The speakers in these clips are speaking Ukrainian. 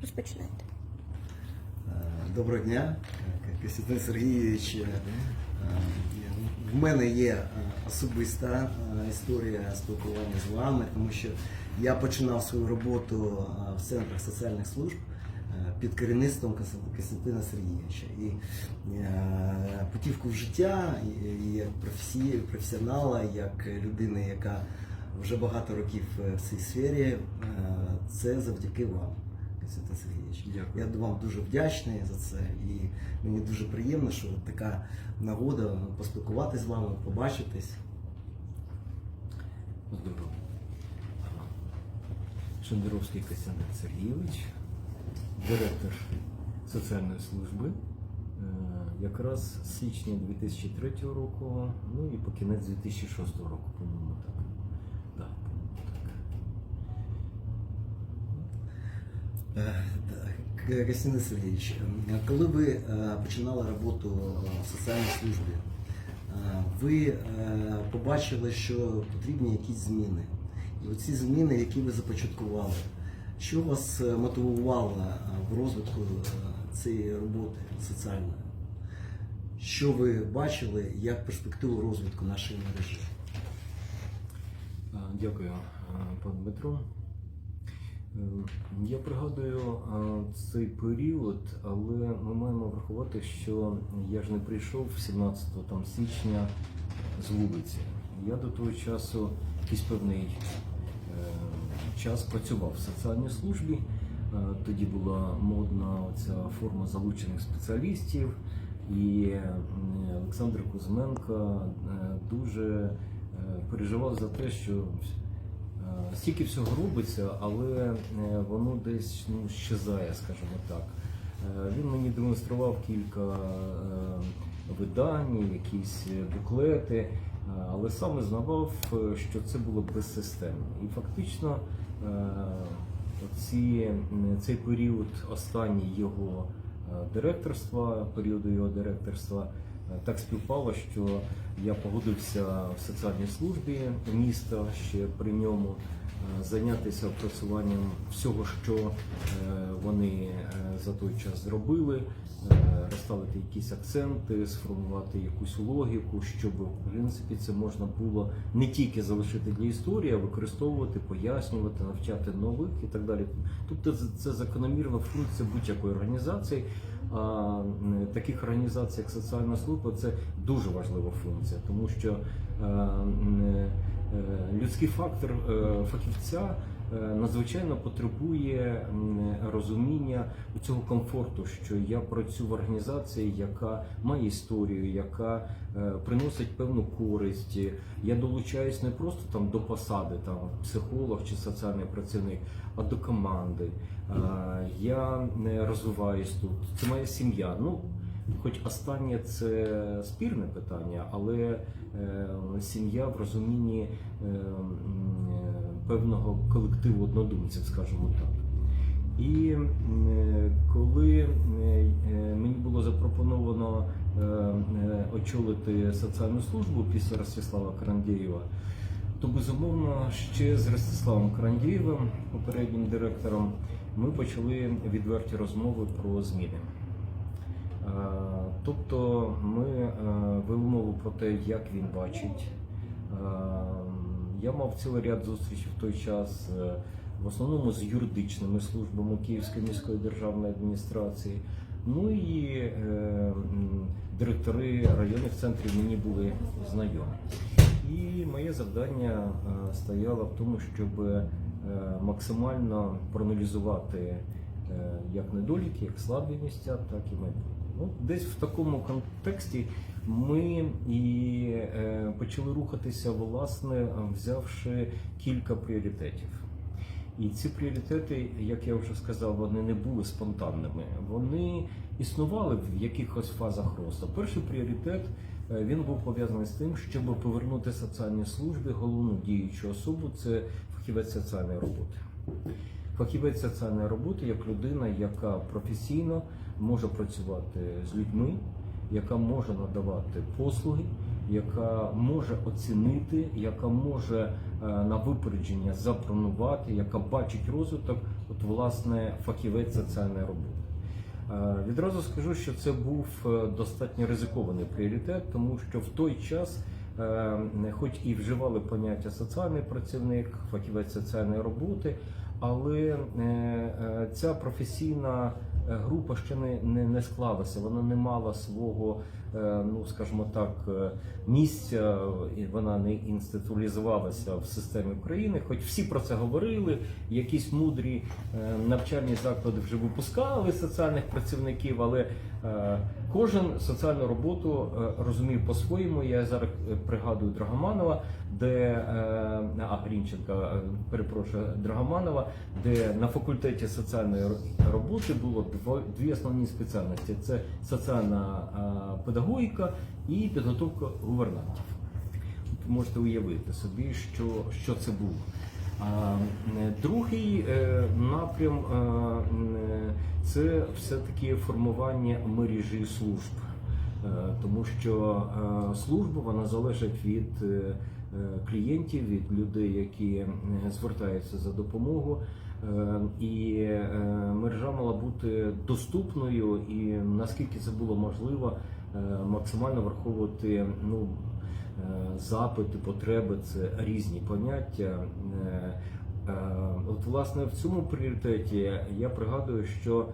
Розпочинайте. Е, Доброго дня, Костянтин Сергійович. Е, В мене є е, особиста е, історія спілкування з вами, тому що я починав свою роботу е, в центрах соціальних служб е, під керівництвом Костянтина Сергійовича. І е, путівку в життя як професіонала, як людини, яка вже багато років е, в цій сфері, е, це завдяки вам, Костянтин Сергійович. Дякую. Я вам дуже вдячний за це, і мені дуже приємно, що така нагода поспілкуватися з вами, побачитись. Здорово. Шендеровський Костянтин Сергійович, директор соціальної служби, е, якраз з січня 2003 року, ну і по кінець 2006 року, по-моєму, так. Да, по-моєму, так. Е, так, Костянтин Сергійович, е, коли ви е, починали роботу в соціальній службі, е, ви е, побачили, що потрібні якісь зміни. І оці зміни, які ви започаткували, що вас е, мотивувало е, в розвитку е, цієї роботи соціальної? Що ви бачили як перспективу розвитку нашої мережі? Дякую, а, пан Дмитро. Е, Я пригадую цей період, але ми маємо врахувати, що я ж не прийшов 17 там, січня з вулиці. Я до того часу якийсь певний е, час працював в соціальній службі. Е, Тоді була модна ця форма залучених спеціалістів, і Олександр Кузьменко е, дуже е, переживав за те, що стільки всього робиться, але е, воно десь ну, щезає, скажімо так. Е, Він мені демонстрував кілька е, видань, якісь буклети, але сам визнавав, е, що це було безсистемно. І фактично оці, цей період останній його директорства, періоду його директорства, так співпало, що я погодився в соціальній службі міста ще при ньому е, зайнятися опрацюванням всього, що е, вони е, за той час зробили, е, розставити якісь акценти, сформувати якусь логіку, щоб в принципі це можна було не тільки залишити для історії, а використовувати, пояснювати, навчати нових і так далі. Тобто це- закономірна функція будь-якої організації. А таких організацій, як соціальна служба, це дуже важлива функція, тому що е, е, людський фактор фахівця надзвичайно потребує розуміння цього комфорту, що я працюю в організації, яка має історію, яка е, приносить певну користь. Я долучаюсь не просто там до посади, там психолог чи соціальний працівник, а до команди. Е, Я не розвиваюсь тут. Це моя сім'я. Ну, хоч останнє це спірне питання, але е, сім'я в розумінні е, е, певного колективу однодумців, скажімо так. І е, коли е, е, мені було запропоновано очолити соціальну службу після Ростислава Карандєєва, то безумовно ще з Ростиславом Карандєєвим, попереднім директором, ми почали відверті розмови про зміни. Тобто ми вели мову про те, як він бачить. Я мав цілий ряд зустрічей в той час, е, в основному з юридичними службами Київської міської державної адміністрації. Ну і е, директори районних центрів мені були знайомі. І моє завдання е, стояло в тому, щоб е, максимально проаналізувати як недоліки, як слабі місця, так і майбутнє. Ну, десь в такому контексті ми і е, почали рухатися, власне, взявши кілька пріоритетів. І ці пріоритети, як я вже сказав, вони не були спонтанними. Вони існували в якихось фазах росту. Перший пріоритет е, він був пов'язаний з тим, щоб повернути соціальній службі головну діючу особу це фахівець соціальної роботи. Фахівець соціальної роботи як людина, яка професійно може працювати з людьми, яка може надавати послуги, яка може оцінити, яка може е, на випередження запланувати, яка бачить розвиток, от власне фахівець соціальної роботи. Е, Відразу скажу, що це був е, достатньо ризикований пріоритет, тому що в той час, хоч і вживали поняття соціальний працівник, фахівець соціальної роботи, але ця професійна група ще не, не, не склалася, вона не мала свого, е, ну скажімо так, е, місця, і вона не інституалізувалася в системі України. Хоч всі про це говорили, якісь мудрі е, навчальні заклади вже випускали соціальних працівників, але е, кожен соціальну роботу е, розумів по-своєму. Я зараз е, пригадую Драгоманова, де е, а Грінченка, перепрошую, Драгоманова, де на факультеті соціальної роботи було дві основні спеціальності: це соціальна педагогіка і підготовка гувернантів. Можете уявити собі, що, що це було. Другий е, напрям це все-таки формування мережі служб, Е, тому що е, служба вона залежить від клієнтів, від людей, які звертаються за допомогою. Е, І мережа мала бути доступною, і наскільки це було можливо, максимально враховувати ну, запити, потреби це різні поняття. Е, е, От, власне, в цьому пріоритеті я пригадую, що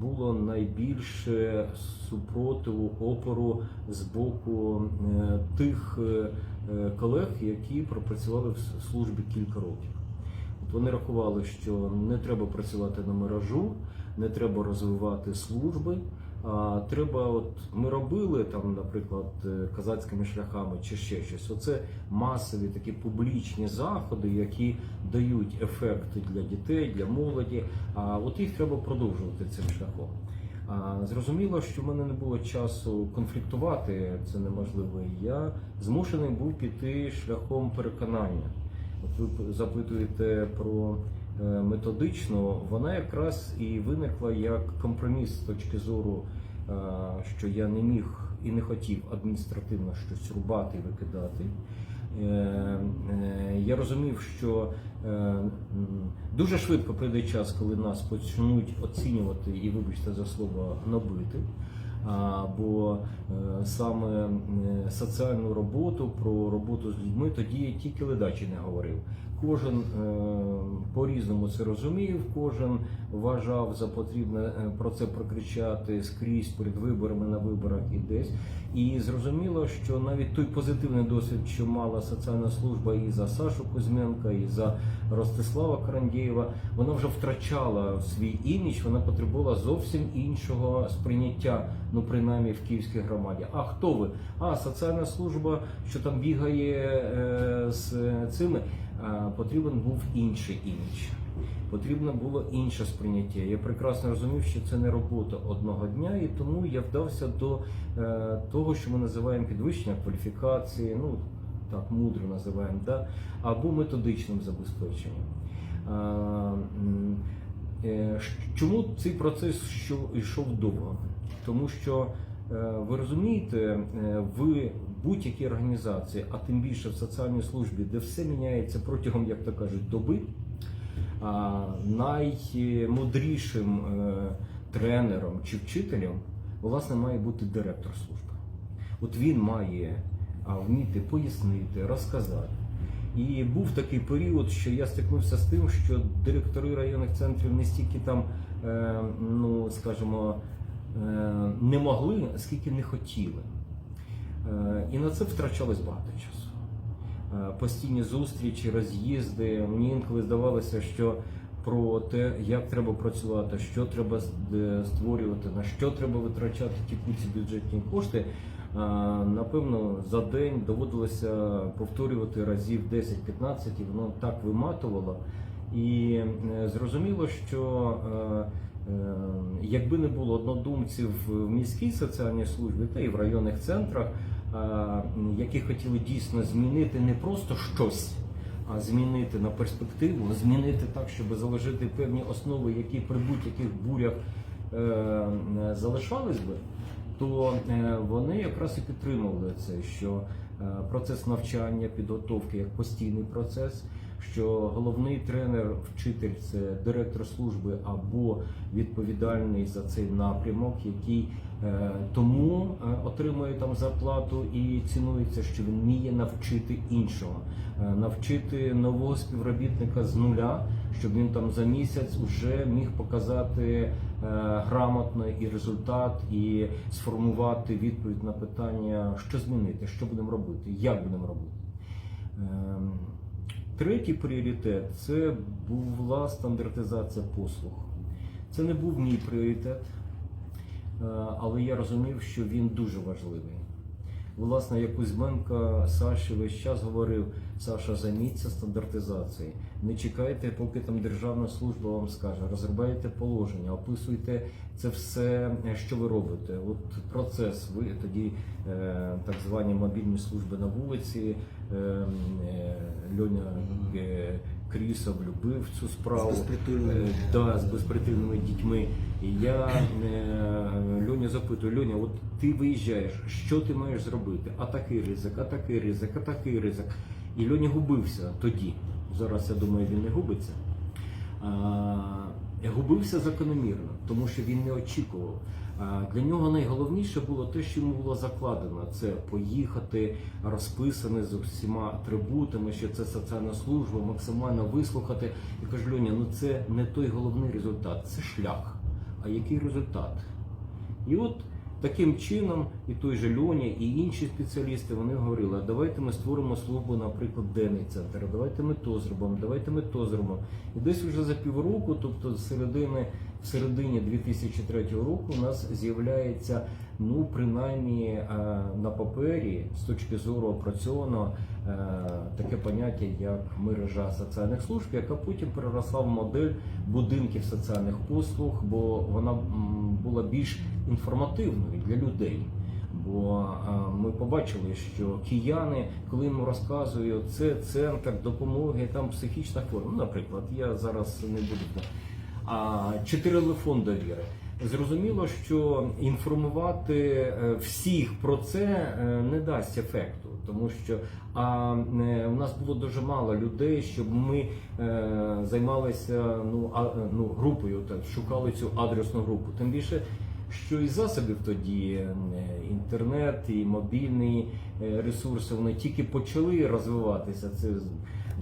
було найбільше супротиву опору з боку е, тих е, е, колег, які пропрацювали в службі кілька років. От вони рахували, що не треба працювати на мережу, не треба розвивати служби. Треба, от ми робили там, наприклад, е, казацькими шляхами чи ще щось. Оце масові такі публічні заходи, які дають ефекти для дітей, для молоді. А от їх треба продовжувати цим шляхом. Зрозуміло, що в мене не було часу конфліктувати, це неможливо. Я змушений був піти шляхом переконання. От ви запитуєте про е, методичну, вона якраз і виникла як компроміс з точки зору, е, що я не міг і не хотів адміністративно щось рубати і викидати. Е, Я розумів, що дуже швидко прийде час, коли нас почнуть оцінювати і, вибачте за слово, гнобити. А, Бо е, саме е, соціальну роботу про роботу з людьми тоді я тільки ледачі не говорив. Кожен е, по-різному це розумів, кожен вважав за потрібне про це прокричати скрізь перед виборами на виборах і десь. І зрозуміло, що навіть той позитивний досвід, що мала соціальна служба і за Сашу Кузьменка, і за Ростислава Карандєєва, вона вже втрачала свій імідж, вона потребувала зовсім іншого сприйняття, ну принаймні в Київській громаді. А хто ви? А соціальна служба, що там бігає е, з цими. А, Потрібен був інший імідж. Потрібно було інше сприйняття. Я прекрасно розумів, що це не робота одного дня, і тому я вдався до е, того, що ми називаємо підвищення кваліфікації, ну так мудро називаємо, да? або методичним забезпеченням. Е, чому цей процес йшов довго? Тому що е, ви розумієте, е, в будь-якій організації, а тим більше в соціальній службі, де все міняється протягом, як то кажуть, доби, наймудрішим е, тренером чи вчителем, власне, має бути директор служби. От він має вміти пояснити, розказати. І був такий період, що я стикнувся з тим, що директори районних центрів не стільки там, е, ну скажімо, е, не могли, скільки не хотіли. Е, І на це втрачалось багато часу. Постійні зустрічі, роз'їзди. Мені інколи здавалося, що про те, як треба працювати, що треба створювати, на що треба витрачати ті куці бюджетні кошти. Е, Напевно, за день доводилося повторювати разів 10-15, і воно так виматувало. І е, зрозуміло, що е, Якби не було однодумців в міській соціальній службі та і в районних центрах, які хотіли дійсно змінити не просто щось, а змінити на перспективу, змінити так, щоб заложити певні основи, які при будь-яких бурях е, залишались би, то е, вони якраз і підтримували це, що е, процес навчання, підготовки як постійний процес. Що головний тренер, вчитель це директор служби або відповідальний за цей напрямок, який е, тому отримує там зарплату і цінується, що він вміє навчити іншого, навчити нового співробітника з нуля, щоб він там за місяць вже міг показати е, грамотно і результат, і сформувати відповідь на питання, що змінити, що будемо робити, як будемо робити. Ем, Третій пріоритет це була стандартизація послуг. Це не був мій пріоритет, е, але я розумів, що він дуже важливий. Власне, як Кузьменко Саші весь час говорив: Саша, займіться стандартизацією. Не чекайте, поки там державна служба вам скаже, розробляйте положення, описуйте це все, е, що ви робите. От процес, ви тоді е, так звані мобільні служби на вулиці. е, Льоня е, Крісов любив цю справу. З безпритульними. Е, Да, з безпритульними дітьми. І я е, Льоня запитую, Льоня, от ти виїжджаєш, що ти маєш зробити? А такий ризик, а такий ризик, а такий ризик. І Льоня губився тоді. Зараз я думаю, він не губиться. А, губився закономірно, тому що він не очікував. А, Для нього найголовніше було те, що йому було закладено. Це поїхати розписане з усіма атрибутами, що це соціальна служба, максимально вислухати. І кажу, Льоня, ну це не той головний результат, це шлях. А який результат? І от таким чином і той же Льоня, і інші спеціалісти вони говорили, давайте ми створимо службу, наприклад, денний центр, давайте ми то зробимо, давайте ми то зробимо. І десь вже за півроку, тобто з середини, в середині 2003 року, у нас з'являється ну принаймні е, на папері з точки зору опрацьованого е, таке поняття, як мережа соціальних служб, яка потім переросла в модель будинків соціальних послуг, бо вона була більш інформативною для людей. Бо е, ми побачили, що кияни, коли йому розказують, це центр допомоги, там психічна форма. Ну, наприклад, я зараз не буду чи телефон довіри. Зрозуміло, що інформувати е, всіх про це е, не дасть ефекту, тому що а е, у нас було дуже мало людей, щоб ми е, займалися ну а, ну групою, так шукали цю адресну групу. Тим більше, що і засобів тоді інтернет і мобільні ресурси вони тільки почали розвиватися. Це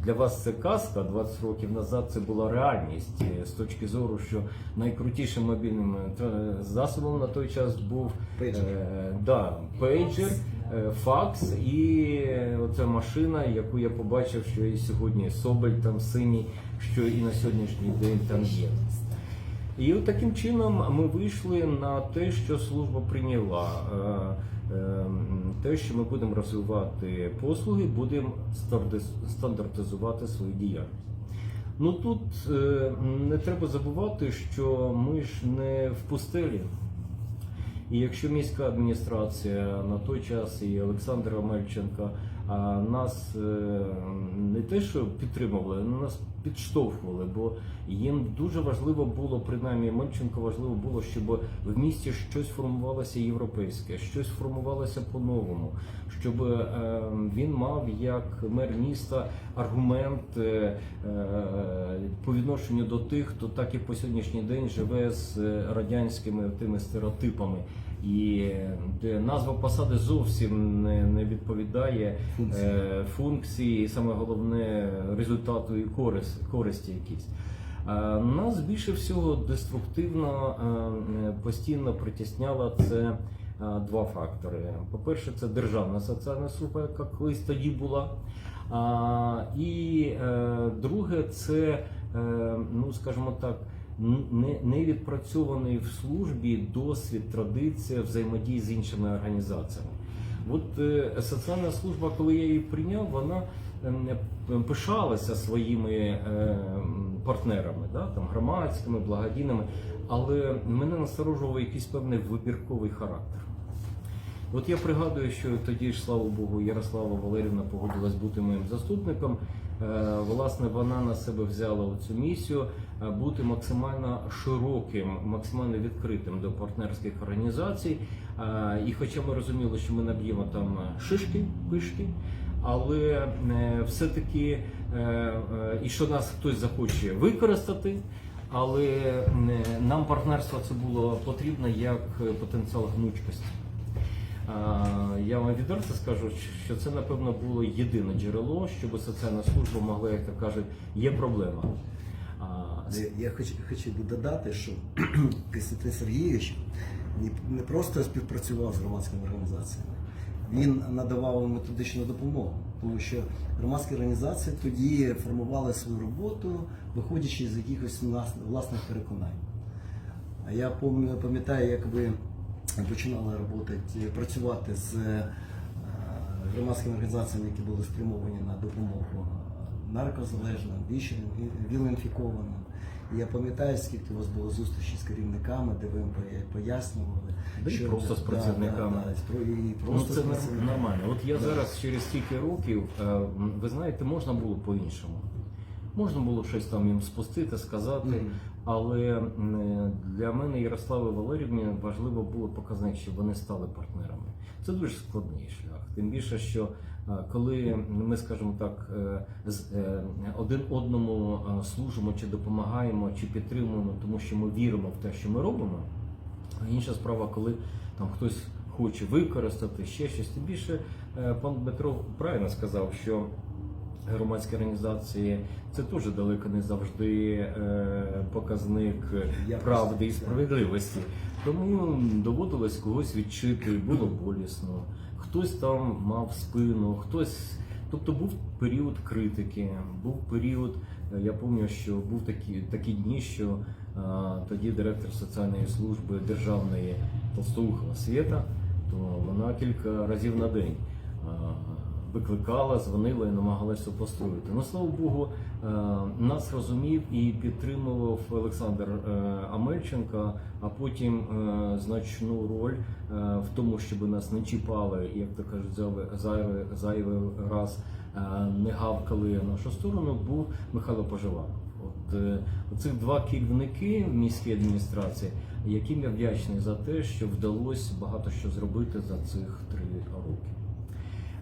для вас це казка 20 років назад. Це була реальність е, з точки зору, що найкрутішим мобільним е, засобом на той час був Пейджер. Е, да, пейджер, е, факс і е, оця машина, яку я побачив, що і сьогодні Соболь там синій, що і на сьогоднішній день там є. І от таким чином ми вийшли на те, що служба прийняла. е, е, Те, що ми будемо розвивати послуги, будемо стандартизувати свою діяльність. Ну тут е, не треба забувати, що ми ж не в пустелі. І якщо міська адміністрація на той час і Олександра Мельченка нас не те, що підтримували, нас підштовхували, бо їм дуже важливо було, принаймні Мельченко важливо було, щоб в місті щось формувалося європейське, щось формувалося по-новому, щоб е, він мав як мер міста аргумент е, е, по відношенню до тих, хто так і по сьогоднішній день живе з радянськими тими стереотипами. І де назва посади зовсім не, не відповідає Функції. е, функції, і саме головне результату і користь, користі якісь. Е, Нас більше всього деструктивно е, постійно притісняло це е, два фактори. По-перше, це державна соціальна служба, яка колись тоді була. І друге, це, ну скажімо так, не, не відпрацьований в службі досвід, традиція взаємодії з іншими організаціями. От е, соціальна служба, коли я її прийняв, вона ем, пишалася своїми е, партнерами, да, там, громадськими, благодійними, але мене насторожував якийсь певний вибірковий характер. От я пригадую, що тоді ж, слава Богу, Ярослава Валерівна погодилась бути моїм заступником. Е, Власне, вона на себе взяла цю місію е, бути максимально широким, максимально відкритим до партнерських організацій. Е, І хоча ми розуміли, що ми наб'ємо там шишки, пишки, але все-таки і що нас хтось захоче використати. Але нам партнерство це було потрібно як потенціал гнучкості. Я вам відверто скажу, що це напевно було єдине джерело, щоб соціальна служба могла, як то кажуть, є проблема. Я- Я хочу, хочу додати, що Костянтин Сергійович не- просто співпрацював з громадськими організаціями, він надавав методичну допомогу, тому що громадські організації тоді формували свою роботу, виходячи з якихось власних переконань. А я пам'ятаю, пам'ятаю, як ви починали роботи, працювати з е, громадськими організаціями, які були спрямовані на допомогу наркозалежним, вілоінфікованим. І я пам'ятаю, скільки у вас було зустрічей з керівниками, де ви пояснювали. Да і просто з працівниками. да, да, і про- Ну, це з працівниками. нормально. От я Да. зараз через стільки років, е, ви знаєте, можна було по-іншому. Можна було щось там їм спустити, сказати, Мгм. Але для мене Ярослави Валерівні важливо було показати, щоб вони стали партнерами. Це дуже складний шлях. Тим більше, що е, коли ми, скажімо так, е, з- е, один одному служимо чи допомагаємо, чи підтримуємо, тому що ми віримо в те, що ми робимо. А інша справа, коли там хтось хоче використати ще щось. Тим більше пан Дмитро правильно сказав, що громадські організації це теж далеко не завжди е, показник правди і справедливості. Тому доводилось когось відчити, було болісно. Хтось там мав спину, хтось. Тобто був період критики, був період. е, Я пам'ятаю, що був такі, такі дні, що е, тоді директор соціальної служби державної Толстоухова Свєта, то вона кілька разів на день е, викликала, дзвонила і намагалася построїти. Ну, слава Богу, е, нас розумів і підтримував Олександр е, Амельченко, а потім е, значну роль в тому, щоб нас не чіпали, як то кажуть, зайвий, зайвий, раз не гавкали нашу сторону, був Михайло Поживанов. От оцих два керівники в міській адміністрації, яким я вдячний за те, що вдалося багато що зробити за цих три роки.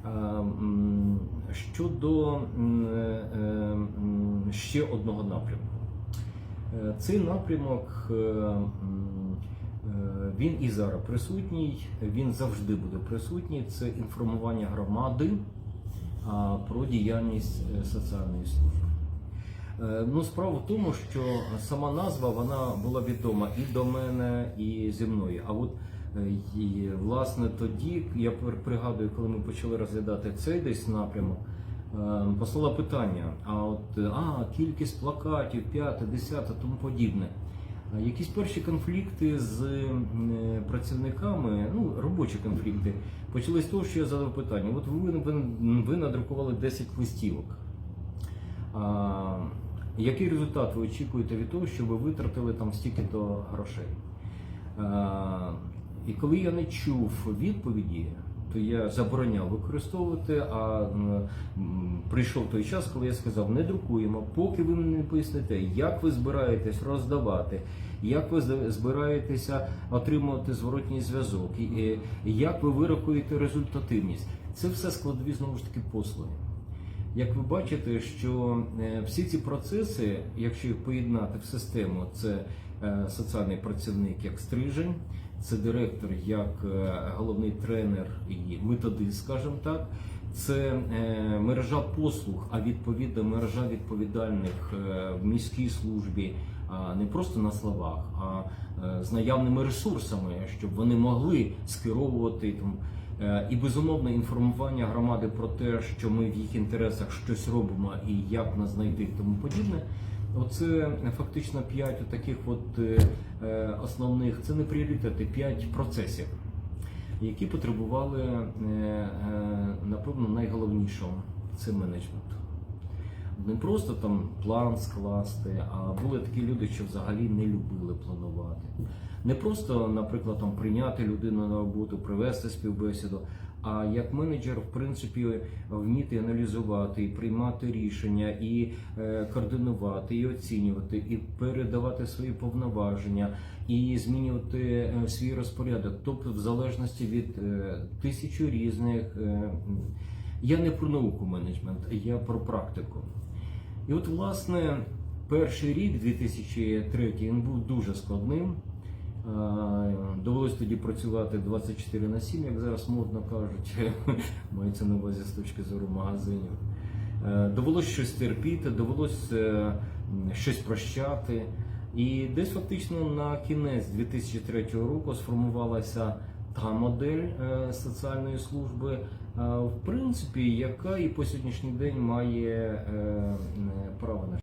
М, Щодо е, ще одного напрямку. Е, Цей напрямок е, е, він і зараз присутній, він завжди буде присутній. Це інформування громади про діяльність е, соціальної служби. Е, Ну, справа в тому, що сама назва вона була відома і до мене, і зі мною. А от е, і, власне тоді я пригадую, коли ми почали розглядати цей десь напрямок, е, послала питання: а от е, а, кількість плакатів, п'яте, десяте, тому подібне. Якісь перші конфлікти з е, працівниками, ну робочі конфлікти, почались з того, що я задав питання: от ви, ви надрукували 10 листівок. А, який результат ви очікуєте від того, що ви витратили там стільки-то грошей? І коли я не чув відповіді, то я забороняв використовувати. А прийшов той час, коли я сказав: не друкуємо, поки ви не поясните, як ви збираєтесь роздавати, як ви збираєтеся отримувати зворотній зв'язок, як ви вирахуєте результативність. Це все складові знову ж таки послуги. Як ви бачите, що е, всі ці процеси, якщо їх поєднати в систему, це е, соціальний працівник як стрижень, це директор як е, головний тренер і методист, скажімо так, це е, мережа послуг, а відповідно мережа відповідальних е, в міській службі, не просто на словах, а з наявними ресурсами, щоб вони могли скеровувати там. І безумовно інформування громади про те, що ми в їх інтересах щось робимо і як нас знайти тому подібне. Оце фактично п'ять таких от е, е, основних, це не пріоритети, п'ять процесів, які потребували, е, напевно, найголовнішого це менеджмент. не просто там план скласти, а були такі люди, що взагалі не любили планувати. Не просто, наприклад, там прийняти людину на роботу, привести співбесіду, а як менеджер, в принципі, вміти аналізувати і приймати рішення, і е, координувати, і оцінювати, і передавати свої повноваження, і змінювати е, свій розпорядок. Тобто, в залежності від е, тисячі різних. я не про науку менеджмент, я про практику. І от, власне, перший рік, 2003, він був дуже складним. Е, Довелось тоді працювати 24 на 7, як зараз модно кажуть, мається на увазі з точки зору магазинів. Е, Довелось щось терпіти, довелось е, щось прощати. І десь фактично на кінець 2003 року сформувалася та модель соціальної служби, в принципі, яка і по сьогоднішній день має право на